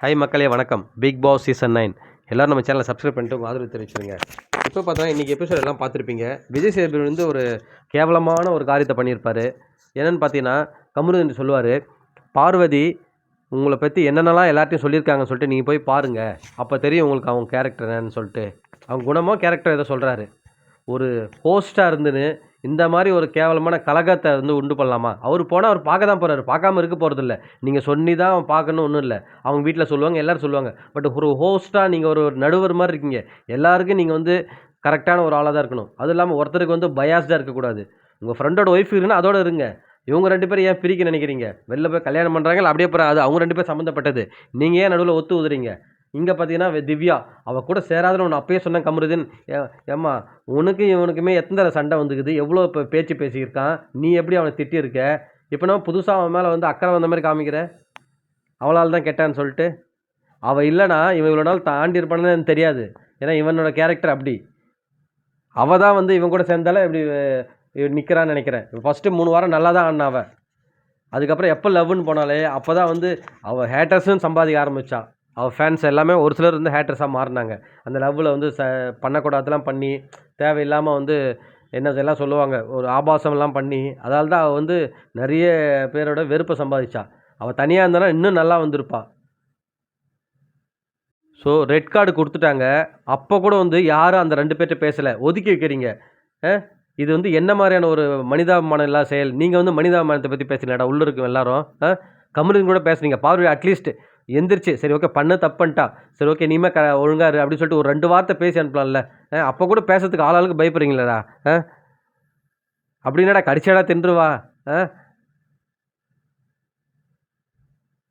Hi மக்களே வணக்கம். Big Boss season nine எல்லோரும் நம்ம சேனலை சப்ஸ்கிரைப் பண்ணிட்டு உங்கள் ஆதரவு தெரிவிச்சிருங்க. இப்போ பார்த்தா இன்றைக்கி எபிசோட் எல்லாம் பார்த்துருப்பீங்க. விஜய் சேதுபதி வந்து ஒரு கேவலமான ஒரு காரியத்தை பண்ணியிருப்பார். என்னென்னு பார்த்தீங்கன்னா கமருதன் சொல்லுவார் பார்வதி உங்களை பற்றி என்னென்னலாம் எல்லார்ட்டையும் சொல்லியிருக்காங்கன்னு சொல்லிட்டு நீங்கள் போய் பாருங்கள் அப்போ தெரியும் உங்களுக்கு அவங்க கேரக்டர் என்னன்னு சொல்லிட்டு. அவங்க குணமோ கேரக்டர் எதை சொல்கிறாரு ஒரு ஹோஸ்ட்டாக இருந்துன்னு இந்த மாதிரி ஒரு கேவலமான கலகத்தை வந்து உண்டு பண்ணலாமா? அவர் போனால் அவர் பார்க்க தான் போகிறாரு பார்க்காம இருக்க போகிறதில்ல நீங்கள் சொல்லி தான் அவன் பார்க்கணும் ஒன்றும் இல்லை. அவங்க வீட்டில் சொல்லுவாங்க எல்லோரும் சொல்லுவாங்க. பட் ஒரு ஹோஸ்ட்டாக நீங்கள் ஒரு ஒரு நடுவர் மாதிரி இருக்கீங்க. எல்லாருக்கும் நீங்கள் வந்து கரெக்டான ஒரு ஆளாக தான் இருக்கணும். அதுவும் இல்லாமல் ஒருத்தருக்கு வந்து பயாஸ்டாக இருக்கக்கூடாது. உங்கள் ஃப்ரெண்டோட ஒய்ஃப் இருக்குன்னா அதோட இருங்க. இவங்க ரெண்டு பேரும் ஏன் பிரிக்க நினைக்கிறீங்க? வெளில போய் கல்யாணம் பண்ணுறாங்க அப்படியே போகிற அது அவங்க ரெண்டு பேர் சம்மந்தப்பட்டது நீங்கள் ஏன் நடுவில் ஒத்து உதுறீங்க? இங்கே பார்த்தீங்கன்னா திவ்யா அவள் கூட சேராதுன்னு ஒன்று அப்பயே சொன்னேன் கமருதீன். ஏ ஏம்மா உனக்கு இவனுக்குமே எத்தனை தடவை சண்டை வந்துக்குது? எவ்வளோ இப்போ பேச்சு பேசியிருக்கான்? நீ எப்படி அவனை திட்டியிருக்க? இப்போ நான் புதுசாக அவன் மேலே வந்து அக்கறை வந்த மாதிரி காமிக்கிற? அவளால் தான் கெட்டான்னு சொல்லிட்டு? அவள் இல்லைனா இவன் இவ்வளோ நாள் தாண்டி இருப்பானு எனக்கு தெரியாது. ஏன்னா இவனோட கேரக்டர் அப்படி. அவள் தான் வந்து இவன் கூட சேர்ந்தால இப்படி நிற்கிறான்னு நினைக்கிறேன். ஃபஸ்ட்டு மூணு வாரம் நல்லா தான் ஆடினா அவள் அதுக்கப்புறம் எப்போ லவ்னு போனாலே அப்போ தான் வந்து அவள் ஹேட்டர்ஸும் சம்பாதிக்க ஆரம்பித்தான் அவள் ஃபேன்ஸ் எல்லாமே ஒரு சிலர் வந்து ஹேட்டர்ஸாக மாறினாங்க. அந்த லவ்வில் வந்து ச பண்ணக்கூடாதெல்லாம் பண்ணி தேவையில்லாமல் வந்து என்ன எல்லாம் சொல்லுவாங்க ஒரு ஆபாசம்லாம் பண்ணி அதால் தான் அவள் வந்து நிறைய பேரோட வெறுப்பை சம்பாதிச்சா. அவள் தனியாக இருந்தானா இன்னும் நல்லா வந்திருப்பாள் ஸோ ரெட் கார்டு கொடுத்துட்டாங்க. அப்போ கூட வந்து யாரும் அந்த ரெண்டு பேர்கிட்ட பேசலை. ஒதுக்கி வைக்கிறீங்க. ஆ? இது வந்து என்ன மாதிரியான ஒரு மனிதாபிமானம் இல்லா செயல்? நீங்கள் வந்து மனிதாபிமானத்தை பற்றி பேசுறீங்கடா உள்ளே இருக்கும் எல்லாரும்? ஆ? கூட பேசுனீங்க. பார்வை அட்லீஸ்ட் எந்திரிச்சு சரி ஓகே பண்ண தப்புன்ட்டா. சரி ஓகே நீமே க ஒழுங்காரு அப்படின்னு சொல்லிட்டு ஒரு ரெண்டு வார்த்தை பேசி அனுப்பலாம்ல. அப்போ கூட பேசுறதுக்கு ஆளாளுக்கு பயப்படுறீங்களடா. ஆ? அப்படின்னாடா கடிச்சாடா தின்றுவா. ஆ?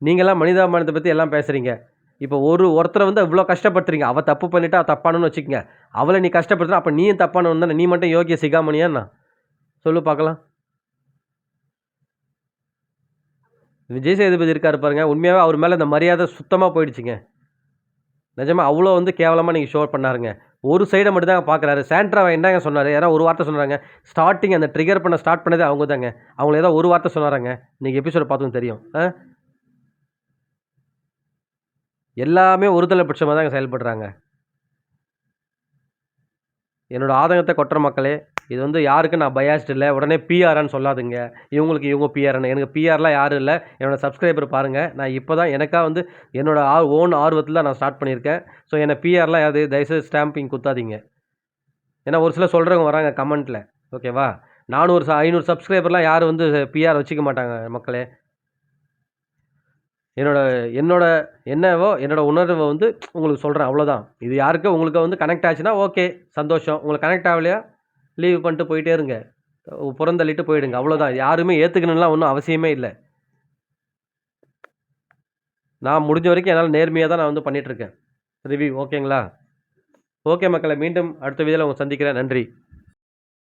நீங்களாம் மனிதாபிமானத்தை பற்றி எல்லாம் பேசுகிறீங்க இப்போ ஒரு ஒருத்தரை வந்து இவ்வளோ கஷ்டப்படுத்துறீங்க. அவள் தப்பு பண்ணிட்டா அவ தப்பானன்னு வச்சுக்கோங்க. அவளை நீ கஷ்டப்படுத்துற அப்போ நீயும் தப்பானவன் தானே. நீ மட்டும் யோகிய சிகாமணியாண்ணா சொல்லு பார்க்கலாம். விஜய் சேதுபதி இருக்கார் பாருங்க. உண்மையாகவே அவர் மேலே இந்த மரியாதை சுத்தமாக போயிடுச்சுங்க. நிஜமாக அவ்வளோ வந்து கேவலமாக நீங்கள் ஷோ பண்ணாருங்க. ஒரு சைடை மட்டும் தாங்க பார்க்குறாரு சாண்ட்ராவை என்னங்க சொன்னார்? யாரோ ஒரு வார்த்தை சொன்னாங்க ஸ்டார்டிங் அந்த ட்ரிகர் பண்ண ஸ்டார்ட் பண்ணதே அவங்க தாங்க அவங்கள ஏதோ ஒரு வார்த்தை சொன்னாராங்க. நீங்கள் எபிசோட பார்த்தும் தெரியும். ஆ? எல்லாமே ஒருதலை பட்சமாக தாங்க செயல்படுறாங்க. என்னோடய ஆதங்கத்தை கொட்டுற மக்களே இது வந்து யாருக்கும் நான் பயாஸ்ட் இல்லை. உடனே பிஆர்னு சொல்லாதுங்க. இவங்களுக்கு இவங்க பிஆர்னு எனக்கு பிஆர்லாம் யாரும் இல்லை. என்னோடய சப்ஸ்கிரைபர் பாருங்கள் நான் இப்போ தான் எனக்காக வந்து என்னோடய ஆ ஓன் ஆர்வத்தில் நான் ஸ்டார்ட் பண்ணியிருக்கேன். ஸோ என்னை பிஆர்லாம் யாரு தயவுசெய்து ஸ்டாம்பிங் குத்தாதீங்க. ஏன்னா ஒரு சிலர் சொல்கிறவங்க வராங்க கமெண்ட்டில் ஓகேவா நானூறு ஐநூறு சப்ஸ்கிரைபர்லாம் யாரும் வந்து பிஆர் வச்சுக்க மாட்டாங்க மக்களே. என்னோட என்னோட என்னவோ என்னோட உணர்வை வந்து உங்களுக்கு சொல்கிறேன் அவ்வளோதான் இது யாருக்கு உங்களுக்கு வந்து கனெக்ட் ஆச்சுன்னா ஓகே சந்தோஷம். உங்களுக்கு கனெக்ட் ஆகலையா? லீவ் பண்ணிட்டு போயிட்டே இருங்க. புறந்தள்ளிட்டு போயிடுங்க. அவ்வளோதான் யாருமே ஏற்றுக்கணும்லாம் ஒன்றும் அவசியமே இல்லை. நான் முடிஞ்ச வரைக்கும் என்னால் நேர்மையாக தான் நான் வந்து பண்ணிகிட்ருக்கேன் ரிவ்யூ ஓகேங்களா? ஓகே மக்களை மீண்டும் அடுத்த வீடியோவில் உங்களை சந்திக்கிறேன். நன்றி.